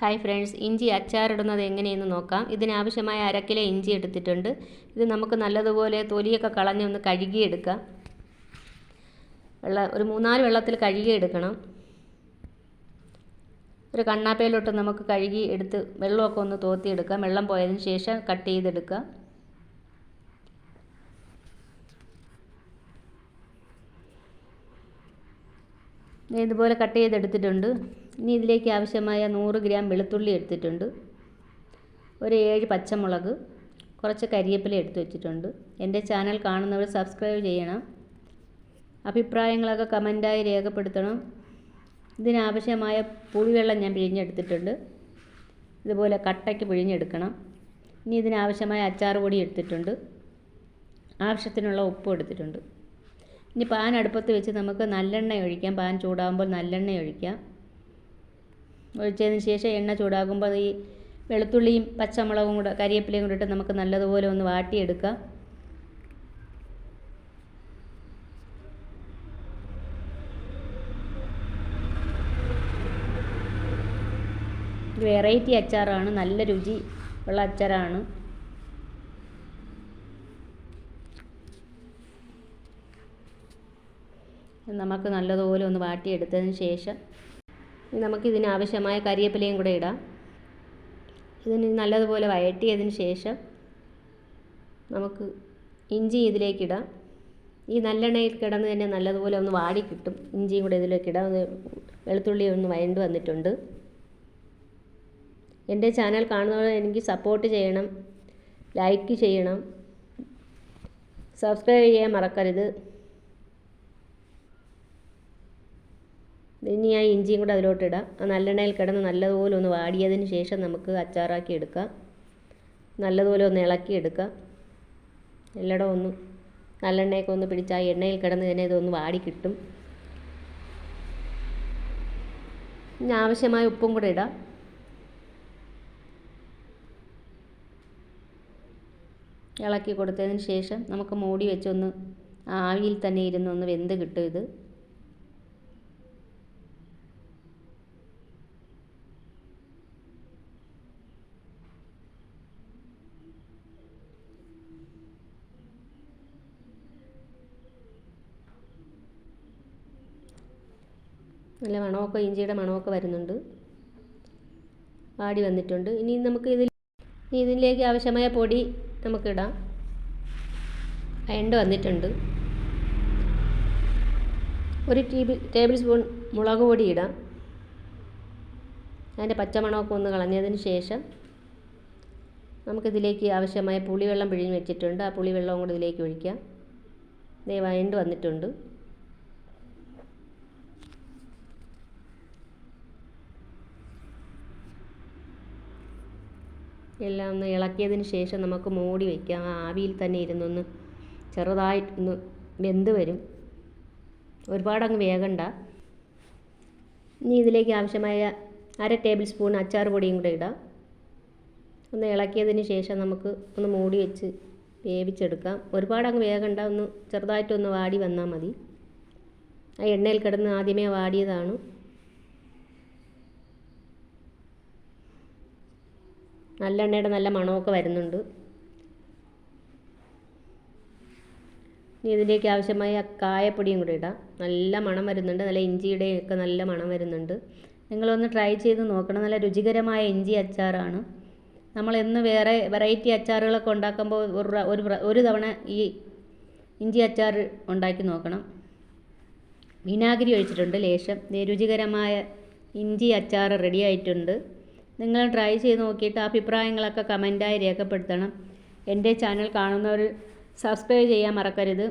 Hi friends ഇഞ്ചി അച്ചാറിടുന്നത് എങ്ങനെയെന്ന് നോക്കാം. ഇതിനാവശ്യമായ അരക്കിലെ കിലോ ഇഞ്ചി എടുത്തിട്ടുണ്ട്. ഇത് നമുക്ക് നല്ലതുപോലെ തൊലിയൊക്കെ കളഞ്ഞ് ഒന്ന് കഴുകിയെടുക്കാം. വെള്ള ഒരു മൂന്നാൽ വെള്ളത്തിൽ കഴുകിയെടുക്കണം. ഒരു കണ്ണാപ്പയിലോട്ട് നമുക്ക് കഴുകി എടുത്ത് വെള്ളമൊക്കെ ഒന്ന് തോത്തിയെടുക്കാം. വെള്ളം പോയതിന് ശേഷം കട്ട് ചെയ്തെടുക്കാം. ഇതുപോലെ കട്ട് ചെയ്തെടുത്തിട്ടുണ്ട്. ഇനി ഇതിലേക്ക് ആവശ്യമായ നൂറ് ഗ്രാം വെളുത്തുള്ളി എടുത്തിട്ടുണ്ട്. ഒരു ഏഴ് പച്ചമുളക് കുറച്ച് കരിയേപ്പില എടുത്തു വെച്ചിട്ടുണ്ട്. എന്റെ ചാനൽ കാണുന്നവർ സബ്സ്ക്രൈബ് ചെയ്യണം. അഭിപ്രായങ്ങളൊക്കെ കമന്റായി രേഖപ്പെടുത്തണം. ഇതിനാവശ്യമായ പുളിവെള്ളം ഞാൻ പിഴിഞ്ഞെടുത്തിട്ടുണ്ട്. ഇതുപോലെ കട്ടയ്ക്ക് പിഴിഞ്ഞെടുക്കണം. ഇനി ഇതിനാവശ്യമായ അച്ചാർ പൊടി എടുത്തിട്ടുണ്ട്. ആവശ്യത്തിനുള്ള ഉപ്പ് എടുത്തിട്ടുണ്ട്. ഇനി പാൻ അടുപ്പത്ത് വെച്ച് നമുക്ക് നല്ലെണ്ണ ഒഴിക്കാം. പാൻ ചൂടാകുമ്പോൾ നല്ലെണ്ണ ഒഴിക്കാം. ഒഴിച്ചതിന് ശേഷം എണ്ണ ചൂടാകുമ്പോൾ ഈ വെളുത്തുള്ളിയും പച്ചമുളകും കൂടെ കരിയേപ്പിലയും കൂടെ ഇട്ട് നമുക്ക് നല്ലതുപോലെ ഒന്ന് വാട്ടിയെടുക്കാം. വെറൈറ്റി അച്ചാറാണ്. നല്ല രുചി ഉള്ള അച്ചാറാണ്. നമുക്ക് നല്ലതുപോലെ ഒന്ന് വാട്ടിയെടുത്തതിന് ശേഷം നമുക്കിതിനാവശ്യമായ കരിയേപ്പിലയും കൂടെ ഇടാം. ഇതിന് നല്ലതുപോലെ വഴറ്റിയതിന് ശേഷം നമുക്ക് ഇഞ്ചി ഇതിലേക്കിടാം. ഈ നല്ലെണ്ണയിൽ കിടന്ന് തന്നെ നല്ലതുപോലെ ഒന്ന് വാടി കിട്ടും. ഇഞ്ചിയും കൂടെ ഇതിലേക്കിടാം. വെളുത്തുള്ളി ഒന്ന് വഴണ്ട് വന്നിട്ടുണ്ട്. എന്റെ ചാനൽ കാണുന്നവർ എനിക്ക് സപ്പോർട്ട് ചെയ്യണം. ലൈക്ക് ചെയ്യണം. സബ്സ്ക്രൈബ് ചെയ്യാൻ മറക്കരുത്. ഇനി ആ ഇഞ്ചിയും കൂടെ അതിലോട്ട് ഇടാം. നല്ലെണ്ണയിൽ കിടന്ന് നല്ലതുപോലെ ഒന്ന് വാടിയതിന് ശേഷം നമുക്ക് അച്ചാറാക്കി എടുക്കാം. നല്ലതുപോലെ ഒന്ന് ഇളക്കി എടുക്കാം. എല്ലായിടവും ഒന്ന് നല്ലെണ്ണയൊക്കെ ഒന്ന് പിടിച്ച് ആ എണ്ണയിൽ കിടന്ന് തന്നെ ഇതൊന്ന് വാടി കിട്ടും. ഇനി ആവശ്യമായ ഉപ്പും കൂടെ ഇടാം. ഇളക്കി കൊടുത്തതിന് ശേഷം നമുക്ക് മൂടി വെച്ചൊന്ന് ആവിയിൽ തന്നെ ഇരുന്നൊന്ന് വെന്ത് കിട്ടും ഇത്. നല്ല മണമൊക്കെ ഇഞ്ചിയുടെ മണമൊക്കെ വരുന്നുണ്ട്. ആടി വന്നിട്ടുണ്ട്. ഇനി നമുക്ക് ഇതിൽ ഇതിലേക്ക് ആവശ്യമായ പൊടി നമുക്കിടാം. അയണ്ട് വന്നിട്ടുണ്ട്. ഒരു ടീബിൾ ടേബിൾ സ്പൂൺ മുളക് പൊടി ഇടാം. അതിന്റെ പച്ചമണമൊക്കെ ഒന്ന് കളഞ്ഞതിന് ശേഷം നമുക്കിതിലേക്ക് ആവശ്യമായ പുളിവെള്ളം പിഴിഞ്ഞ് വെച്ചിട്ടുണ്ട്. ആ പുളിവെള്ളവും കൂടി ഇതിലേക്ക് ഒഴിക്കാം. ദേ വയണ്ട് വന്നിട്ടുണ്ട്. എല്ലാം ഒന്ന് ഇളക്കിയതിന് ശേഷം നമുക്ക് മൂടി വയ്ക്കാം. ആവിയിൽ തന്നെ ഇരുന്നൊന്ന് ചെറുതായിട്ടൊന്ന് വെന്ത് വരും. ഒരുപാട് അങ്ങ് വേകണ്ട ഇനി ഇതിലേക്ക് ആവശ്യമായ അര ടേബിൾ സ്പൂൺ അച്ചാർ പൊടിയും കൂടെ ഇടാം. ഒന്ന് ഇളക്കിയതിന് ശേഷം നമുക്ക് ഒന്ന് മൂടി വെച്ച് വേവിച്ചെടുക്കാം. ഒരുപാട് അങ്ങ് വേകണ്ട ഒന്ന് ചെറുതായിട്ടൊന്ന് വാടി വന്നാൽ മതി. ആ എണ്ണയിൽ കിടന്ന് ആദ്യമേ വാടിയതാണ്. നല്ലെണ്ണയുടെ നല്ല മണമൊക്കെ വരുന്നുണ്ട്. ഇനി ഇതിലേക്ക് ആവശ്യമായ കായപ്പൊടിയും കൂടി ഇടാം. നല്ല മണം വരുന്നുണ്ട്. നല്ല ഇഞ്ചിയുടെയും ഒക്കെ നല്ല മണം വരുന്നുണ്ട്. നിങ്ങളൊന്ന് ട്രൈ ചെയ്ത് നോക്കണം. നല്ല രുചികരമായ ഇഞ്ചി അച്ചാറാണ്. നമ്മൾ എന്ന് വേറെ വെറൈറ്റി അച്ചാറുകളൊക്കെ ഉണ്ടാക്കുമ്പോൾ ഒരു ഒരു ഒരു തവണ ഈ ഇഞ്ചി അച്ചാർ ഉണ്ടാക്കി നോക്കണം. വിനാഗിരി ഒഴിച്ചിട്ടുണ്ട് ലേശം. രുചികരമായ ഇഞ്ചി അച്ചാർ റെഡി ആയിട്ടുണ്ട്. നിങ്ങൾ ട്രൈ ചെയ്ത് നോക്കിയിട്ട് അഭിപ്രായങ്ങളൊക്കെ കമന്റായി രേഖപ്പെടുത്തണം. എന്റെ ചാനൽ കാണുന്നവർ സബ്സ്ക്രൈബ് ചെയ്യാൻ മറക്കരുത്.